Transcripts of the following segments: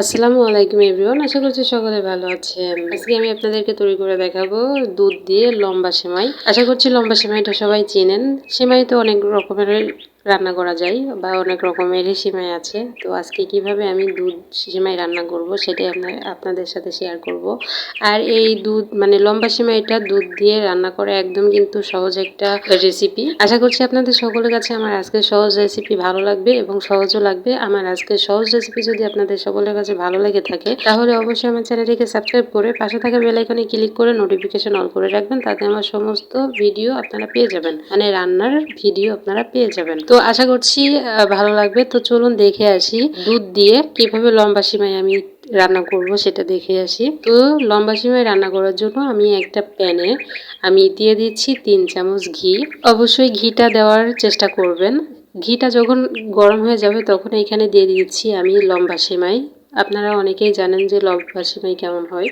আসসালামু আলাইকুম এভরিওয়ান, আশা করছি সকলে ভালো আছেন। আজকে আমি আপনাদেরকে তৈরি করে দেখাবো দুধ দিয়ে লম্বা সেমাই। আশা করছি লম্বা সেমাইটা সবাই চেনেন। সেমাই তো অনেক রকমের রান্না করা যায় বা অনেক রকমেরই সেমাই আছে। তো আজকে কীভাবে আমি দুধ সেমাই রান্না করব সেটাই আপনাদের সাথে শেয়ার করব। আর এই দুধ মানে লম্বা সিমাইটা দুধ দিয়ে রান্না করা একদম কিন্তু সহজ একটা রেসিপি আশা করছি আপনাদের সকলের কাছে আমার আজকে সহজ রেসিপি ভালো লাগবে এবং সহজও লাগবে। আমার আজকের সহজ রেসিপি যদি আপনাদের সকলের কাছে ভালো লেগে থাকে, তাহলে অবশ্যই আমার চ্যানেলটিকে সাবস্ক্রাইব করে পাশে থাকা বেল আইকনে ক্লিক করে নোটিফিকেশন অল করে রাখবেন। তাতে আমার সমস্ত ভিডিও আপনারা পেয়ে যাবেন। মানে রান্নার ভিডিও আপনারা পেয়ে যাবেন। তো আশা করছি ভালো লাগবে। তো চলুন দেখে আসি দুধ দিয়ে কীভাবে লম্বা সিমাই আমি রান্না করব সেটা দেখে আসি। তো লম্বা সিমাই রান্না করার জন্য আমি একটা প্যানে আমি দিয়ে দিচ্ছি তিন চামচ ঘি। অবশ্যই ঘিটা দেওয়ার চেষ্টা করবেন। ঘিটা যখন গরম হয়ে যাবে তখন এখানে দিয়ে দিচ্ছি আমি লম্বা সেমাই। আপনারা অনেকেই জানেন যে লম্বা সেমাই কেমন হয়।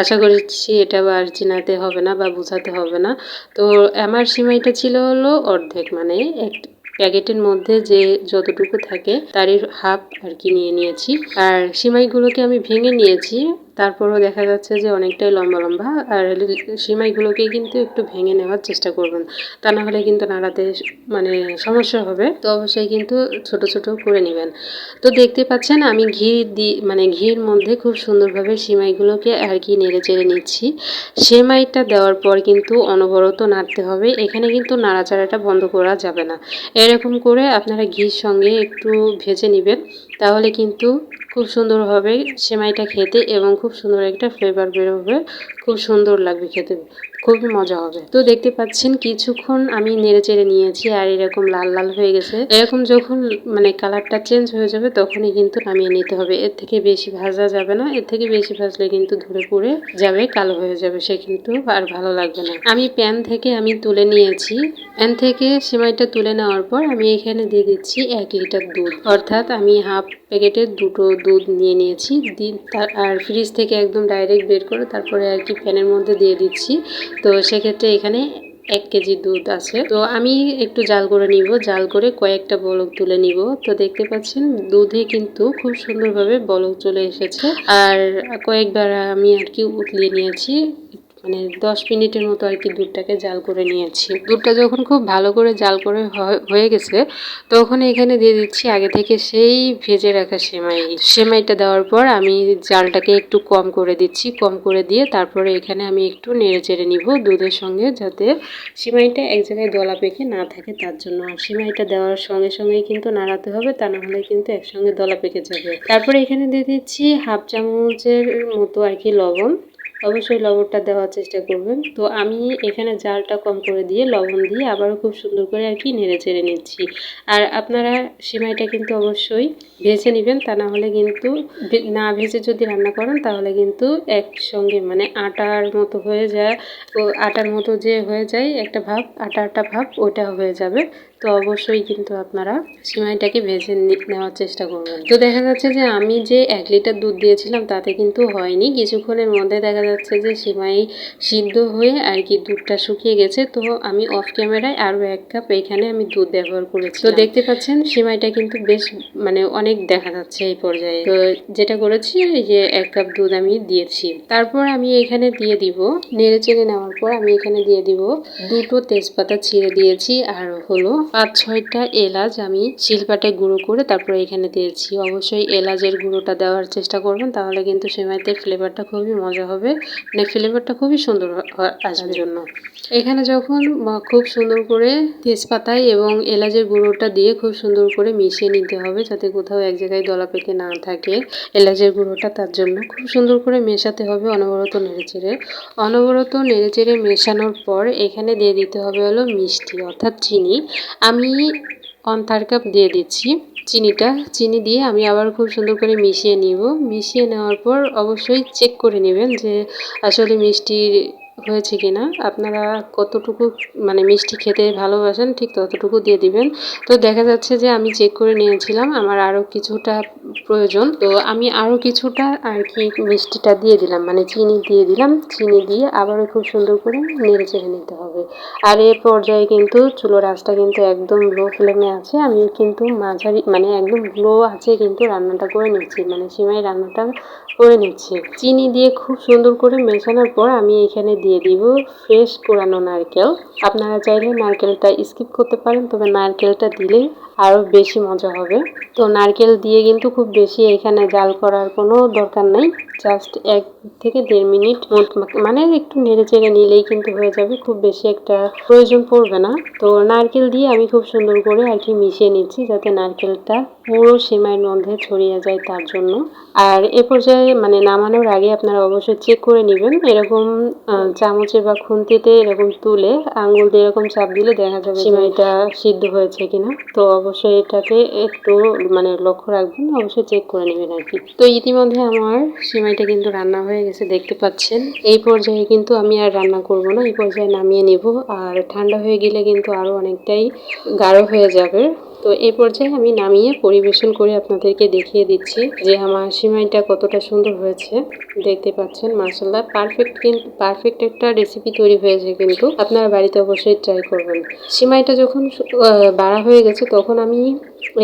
আশা করছি এটা আর চিনাতে হবে না বা বোঝাতে হবে না। তো আমার সিমাইটা ছিল হলো অর্ধেক মানে এক প্যাকেটের মধ্যে যে যতটুকু থাকে তারই হাফ আর কি নিয়ে নিয়েছি। আর সিমাইগুলোকে আমি ভেঙে নিয়েছি। তারপরও দেখা যাচ্ছে যে অনেকটাই লম্বা লম্বা, আর সিমাইগুলোকে কিন্তু একটু ভেঙে নেওয়ার চেষ্টা করবেন। তা না হলে কিন্তু নাড়াতে মানে সমস্যা হবে। তো অবশ্যই কিন্তু ছোট ছোট করে নেবেন। তো দেখতে পাচ্ছেন আমি ঘি দি মানে ঘির মধ্যে খুব সুন্দরভাবে সিমাইগুলোকে আর কি নেড়ে চেড়ে নিচ্ছি। সেমাইটা দেওয়ার পর কিন্তু অনবরত নাড়তে হবে। এখানে কিন্তু নাড়াচাড়াটা বন্ধ করা যাবে না। এরকম করে আপনারা ঘির সঙ্গে একটু ভেজে নেবেন। তাহলে কিন্তু খুব সুন্দর হবে সেমাইটা খেতে এবং খুব সুন্দর একটা ফ্লেভার বেরোবে খুব সুন্দর লাগবে খেতে খুবই মজা হবে। তো দেখতে পাচ্ছেন কিছুক্ষণ আমি নেড়ে চেড়ে নিয়েছি আর এরকম লাল লাল হয়ে গেছে। এরকম যখন মানে কালারটা চেঞ্জ হয়ে যাবে তখনই কিন্তু নামিয়ে নিতে হবে। এর থেকে বেশি ভাজা যাবে না, এর থেকে বেশি ভাজলে কিন্তু ধরে পুড়ে যাবে, কালো হয়ে যাবে। সে কিন্তু আর ভালো লাগবে না। আমি প্যান থেকে আমি তুলে নিয়েছি। প্যান থেকে সেমাইটা তুলে নেওয়ার পর আমি এখানে দিয়ে দিচ্ছি এক লিটার দুধ। অর্থাৎ আমি হাফ প্যাকেটের দুটো দুধ নিয়ে নিয়েছি। তার আর ফ্রিজ থেকে একদম ডাইরেক্ট বের করে তারপরে আর কি প্যানের মধ্যে দিয়ে দিচ্ছি। তো সেক্ষেত্রে এখানে এক কেজি দুধ আছে। তো আমি একটু জাল করে নিব। জাল করে কয়েকটা বলক তুলে নিব। তো দেখতে পাচ্ছেন, দুধে কিন্তু খুব সুন্দরভাবে বলক চলে এসেছে। আর কয়েকবার আমি আর কি উতলিয়ে নিয়েছি। মানে দশ মিনিটের মতো আর কি দুধটাকে জাল করে নিয়েছি। দুধটা যখন খুব ভালো করে জাল করে হয়- গেছে, তখন এখানে দিয়ে দিচ্ছি আগে থেকে সেই ভেজে রাখা সেমাই। সেমাইটা দেওয়ার পর আমি জালটাকে একটু কম করে দিচ্ছি, কম করে দিয়ে তারপরে এখানে আমি একটু নেড়ে চেড়ে নিব দুধের সঙ্গে যাতে সিমাইটা এক জায়গায় দলা পেকে না থাকে তার জন্য। আর সিমাইটা দেওয়ার সঙ্গে সঙ্গেই কিন্তু নাড়াতে হবে, তা না হলে কিন্তু একসঙ্গে দলা পেকে যাবে। তারপরে এখানে দিয়ে দিচ্ছি হাফ চামচের মতো আর কি লবণ। অবশ্যই লবণটা দেওয়ার চেষ্টা করবেন। তো আমি এখানে জালটা কম করে দিয়ে লবণ দিয়ে আবারও খুব সুন্দর করে আর কি নেড়ে চেড়ে নিচ্ছি। আর আপনারা সিমাইটা কিন্তু অবশ্যই ভেজে নেবেন, তা না হলে কিন্তু না ভেজে যদি রান্না করেন, তাহলে কিন্তু একসঙ্গে মানে আটার মতো হয়ে যায়, ও আটার মতো যে হয়ে যায় একটা ভাব, আটা আটা ভাব ওটা হয়ে যাবে। তো অবশ্যই কিন্তু আপনারা সিমাইটাকে ভেজে নেওয়ার চেষ্টা করবেন। তো দেখা যাচ্ছে যে আমি যে এক লিটার দুধ দিয়েছিলাম, তাতে কিন্তু হয়নি। কিছুক্ষণের মধ্যে দেখা যাচ্ছে যে সিমাই সিদ্ধ হয়ে আর কি দুধটা শুকিয়ে গেছে। তো আমি অফ ক্যামেরায় আরও এক কাপ এখানে আমি দুধ ব্যবহার করেছি। তো দেখতে পাচ্ছেন, সিমাইটা কিন্তু বেশ মানে অনেক দেখা যাচ্ছে এই পর্যায়ে। তো যেটা করেছি যে এক কাপ দুধ আমি দিয়েছি। তারপর আমি এখানে দিয়ে দিব, নেড়ে চেড়ে নেওয়ার পর আমি এখানে দিয়ে দিব দুটো তেজপাতা ছিঁড়ে দিয়েছি আর হলো পাঁচ ছয়টা এলাচ আমি শিলপাটে গুঁড়ো করে তারপরে এখানে দিয়েছি। অবশ্যই এলাচের গুঁড়োটা দেওয়ার চেষ্টা করবেন, তাহলে কিন্তু সেমাইতে ফ্লেভারটা খুবই মজা হবে। মানে ফ্লেভারটা খুবই সুন্দর আসবে। জন্য। এখানে যখন খুব সুন্দর করে তেজপাতায় এবং এলাচের গুঁড়োটা দিয়ে খুব সুন্দর করে মিশিয়ে নিতে হবে যাতে কোথাও এক জায়গায় দলা পেকে না থাকে এলাচের গুঁড়োটা তার জন্য খুব সুন্দর করে মেশাতে হবে অনবরত নেড়েচেড়ে। অনবরত নেড়েচেড়ে মেশানোর পর এখানে দিয়ে দিতে হবে হলো মিষ্টি অর্থাৎ চিনি। আমি ওয়ান থার্ড কাপ দিয়ে দিচ্ছি। চিনিটা, চিনি দিয়ে আমি আবার খুব সুন্দর করে মিশিয়ে নিব। মিশিয়ে নেওয়ার পর অবশ্যই চেক করে নেবেন যে আসলে মিষ্টি হয়েছে কি না আপনারা কতটুকু মানে মিষ্টি খেতে ভালোবাসেন ঠিক ততটুকু দিয়ে দিবেন। তো দেখা যাচ্ছে যে আমি চেক করে নিয়েছিলাম, আমার আরও কিছুটা প্রয়োজন। তো আমি আরও কিছুটা আর কি মিষ্টিটা দিয়ে দিলাম মানে চিনি দিয়ে দিলাম। চিনি দিয়ে আবারও খুব সুন্দর করে নেড়ে চেড়ে নিতে হবে। আর এ পর্যায়ে কিন্তু চুলোর আঁচটা কিন্তু একদম লো ফ্লেমে আছে। আমি কিন্তু মাঝারি মানে একদম লো আছে কিন্তু রান্নাটা করে নিচ্ছি মানে সিমাই রান্নাটা করে নিচ্ছি। চিনি দিয়ে খুব সুন্দর করে মেশানোর পর আমি এখানে দিয়ে দিব ফ্রেশ কোরানো নারকেল। আপনারা চাইলে নারকেলটা স্কিপ করতে পারেন, তবে নারকেলটা দিলে আরও বেশি মজা হবে। তো নারকেল দিয়ে কিন্তু খুব বেশি এখানে জাল করার কোনো দরকার নাই জাস্ট এক থেকে দেড় মিনিট মানে একটু নেড়ে চেড়ে নিলেই কিন্তু হয়ে যাবে খুব বেশি একটা প্রয়োজন পড়বে না। তো নারকেল দিয়ে আমি খুব সুন্দর করে আর কি মিশিয়ে নিচ্ছি যাতে নারকেলটা পুরো সেমাইয়ের মধ্যে ছড়িয়ে যায় তার জন্য। আর এ পর্যায়ে মানে নামানোর আগে আপনারা অবশ্যই চেক করে নেবেন। এরকম চামচে বা খুন্তিতে এরকম তুলে আঙুল দিয়ে এরকম চাপ দিলে দেখা যাবে সিমাইটা সিদ্ধ হয়েছে কিনা। তো অবশ্যই এটাকে একটু মানে লক্ষ্য রাখবেন অবশ্যই চেক করে নেবেন আর কি। তো ইতিমধ্যে আমার সিমাইটা কিন্তু রান্না হয়ে গেছে, দেখতে পাচ্ছেন। এই পর্যায়ে কিন্তু আমি আর রান্না করব না, এই পর্যায়ে নামিয়ে নেব। আর ঠান্ডা হয়ে গেলে কিন্তু আরও অনেকটাই গাঢ় হয়ে যাবে। তো এই পর্যায়ে আমি নামিয়ে পরিবেশন করে আপনাদেরকে দেখিয়ে দিচ্ছি যে আমার সিমাইটা কতটা সুন্দর হয়েছে। দেখতে পাচ্ছেন মার্শাল্লাহ পারফেক্ট কিন্তু পারফেক্ট একটা রেসিপি তৈরি হয়েছে কিন্তু আপনারা বাড়িতে অবশ্যই ট্রাই করবেন। সিমাইটা যখন বাড়া হয়ে গেছে তখন আমি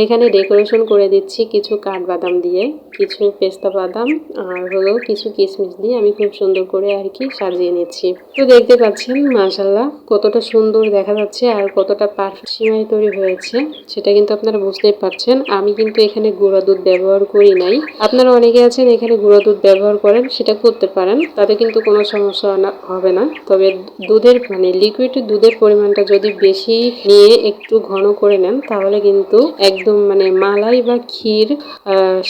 এখানে ডেকোরেশন করে দিচ্ছি কিছু কাঠবাদাম দিয়ে, কিছু পেস্তা বাদাম আর হলো কিছু কিশমিশ দিয়ে আমি খুব সুন্দর করে আর কি সাজিয়ে নিচ্ছি। তো দেখতে পাচ্ছেন মাশাল্লাহ কতটা সুন্দর দেখা যাচ্ছে আর কতটা পারফেক্ট সিমাই তৈরি হয়েছে, সেটা কিন্তু আপনারা বুঝতেই পারছেন। আমি কিন্তু এখানে গুঁড়া দুধ ব্যবহার করি নাই। আপনারা অনেকে আছেন এখানে গুঁড়া দুধ ব্যবহার করেন, সেটা করতে পারেন। তাতে কিন্তু কোনো সমস্যা হবে না। তবে দুধের মানে লিকুইড দুধের পরিমাণটা যদি বেশি নিয়ে একটু ঘন করে নেন, তাহলে কিন্তু একদম মানে মালাই বা ক্ষীর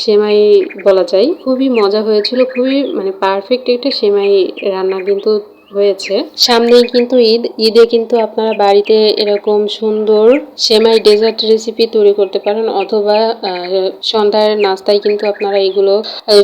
সেমাই বলা যায়। খুবই মজা হয়েছিল, খুবই মানে পারফেক্ট একটা সেমাই রান্না কিন্তু হয়েছে। সামনেই কিন্তু ঈদ। ঈদে কিন্তু আপনারা বাড়িতে এরকম সুন্দর সেমাই ডেজার্ট রেসিপি তৈরি করতে পারেন অথবা সন্ধ্যার নাস্তায় কিন্তু আপনারা এগুলো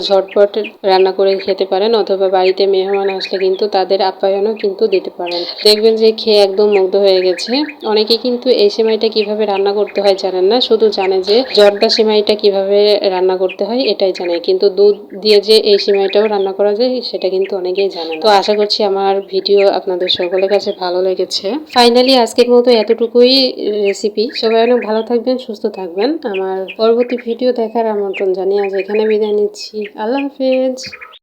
ঝটপট রান্না করে খেতে পারেন অথবা বাড়িতে মেহমান আসলে কিন্তু তাদের আপ্যায়নও কিন্তু দিতে পারেন। দেখবেন যে খেয়ে একদম মুগ্ধ হয়ে গেছে। অনেকে কিন্তু এই সেমাইটা কীভাবে রান্না করতে হয় জানেন না, শুধু জানে যে জর্দা সেমাইটা কীভাবে রান্না করতে হয় এটাই জানে। কিন্তু দুধ দিয়ে যে এই সেমাইটাও রান্না করা যায়, সেটা কিন্তু অনেকেই জানে তো আশা করছি আমার ভিডিও আপনাদের সকলের কাছে ভালো লেগেছে। ফাইনালি আজকের মতো এতটুকুই রেসিপি সবাই অনেক ভালো থাকবেন, সুস্থ থাকবেন। আমার পরবর্তী ভিডিও দেখার আমন্ত্রণ জানিয়ে আজ এখানে বিদায় নিচ্ছি। আল্লাহ হাফেজ।